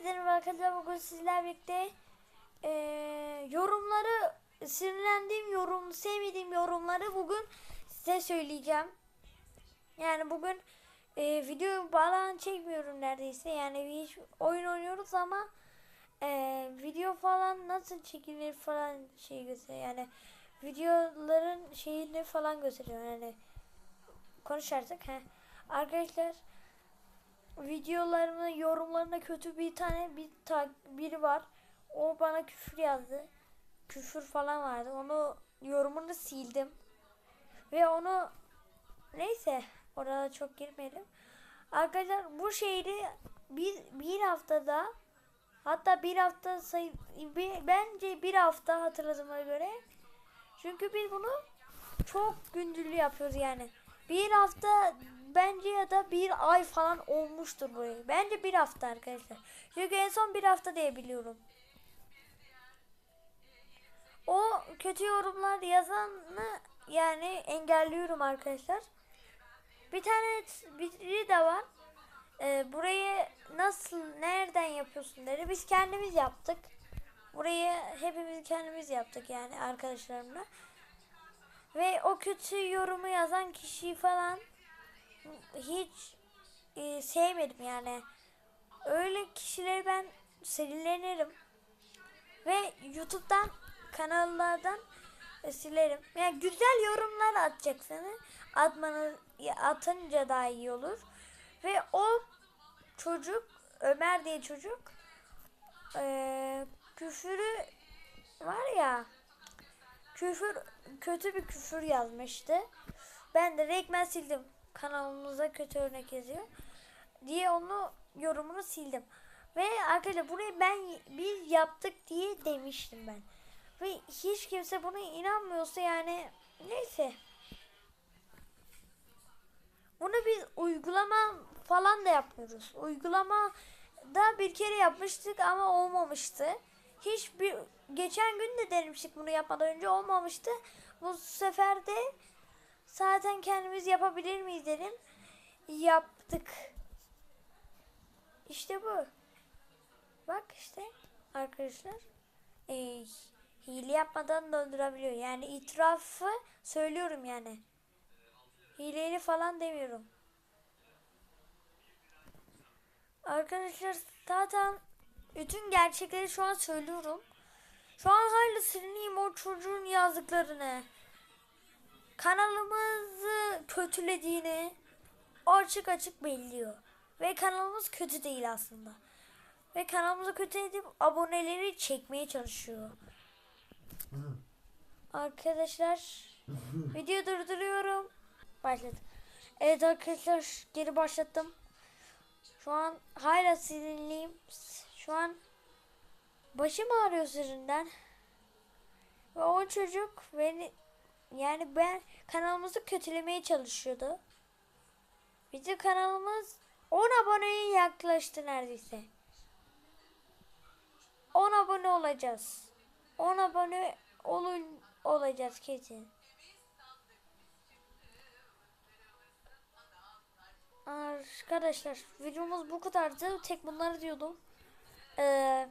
ederim arkadaşlar bugün sizlerle birlikte eee, yorumları sinirlendiğim yorum, sevmediğim yorumları bugün size söyleyeceğim. Yani bugün eee video falan çekmiyorum neredeyse. Yani hiç oyun oynuyoruz ama eee, video falan nasıl çekilir falan şey gösteriyor. Yani videoların şeyini falan gösteriyor. Yani konuşarsak. He. Arkadaşlar videolarımın yorumlarında kötü bir tane bir ta, biri var. O bana küfür yazdı. Küfür falan vardı. Onu yorumunu sildim. Ve onu neyse orada çok girmeyelim. Arkadaşlar bu şehri bir, bir haftada hatta bir hafta sayı bir- bence bir hafta hatırladığıma göre çünkü biz bunu çok gündüllü yapıyoruz yani. Bir hafta bence ya da bir ay falan olmuştur burayı. Bence bir hafta arkadaşlar. Çünkü en son bir hafta diye biliyorum. O kötü yorumlar yazanı yani engelliyorum arkadaşlar. Bir tane biri de var. Ee, burayı nasıl nereden yapıyorsun dedi. Biz kendimiz yaptık. Burayı hepimiz kendimiz yaptık yani arkadaşlarımla. Ve o kötü yorumu yazan kişiyi falan hiç e, sevmedim yani. Öyle kişileri ben sinirlenirim. Ve YouTube'dan kanallardan e, silerim. Yani güzel yorumlar atacaksınız. Atmanız atınca daha iyi olur. Ve o çocuk Ömer diye çocuk e, küfürü var ya küfür kötü bir küfür yazmıştı. Ben de rekmen sildim. Kanalımıza kötü örnek yazıyor. Diye onu yorumunu sildim. Ve arkadaşlar burayı ben biz yaptık diye demiştim ben. Ve hiç kimse buna inanmıyorsa yani neyse. Bunu biz uygulama falan da yapmıyoruz. Uygulama da bir kere yapmıştık ama olmamıştı. Hiçbir geçen gün de denemiştik bunu yapmadan önce olmamıştı. Bu sefer de zaten kendimiz yapabilir miyiz dedim. Yaptık. İşte bu. Bak işte arkadaşlar. Ee, hile yapmadan döndürebiliyor. Yani itirafı söylüyorum yani. Hileli falan demiyorum. Arkadaşlar zaten bütün gerçekleri şu an söylüyorum. Şu an hala sinirliyim o çocuğun yazdıklarını. Kanalımızı kötülediğini açık açık belliyor. Ve kanalımız kötü değil aslında. Ve kanalımızı kötü edip aboneleri çekmeye çalışıyor. Arkadaşlar video durduruyorum. Başladı. Evet arkadaşlar geri başlattım. Şu an hala sinirliyim. Şu an başım ağrıyor sırrından. Ve o çocuk beni yani ben kanalımızı kötülemeye çalışıyordu. Bizim kanalımız 10 aboneye yaklaştı neredeyse. 10 abone olacağız. 10 abone olun olacağız kesin. Arkadaşlar videomuz bu kadardı. Tek bunları diyordum. Ee,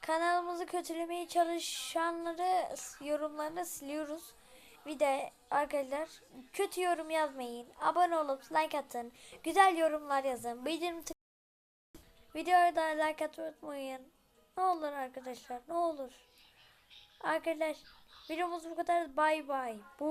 kanalımızı kötülemeye çalışanları yorumlarını siliyoruz. Bir de arkadaşlar kötü yorum yazmayın. Abone olup like atın. Güzel yorumlar yazın. Bildirim Videoya da like atmayı unutmayın. Ne olur arkadaşlar ne olur. Arkadaşlar videomuz bu kadar. Bay bay. Bu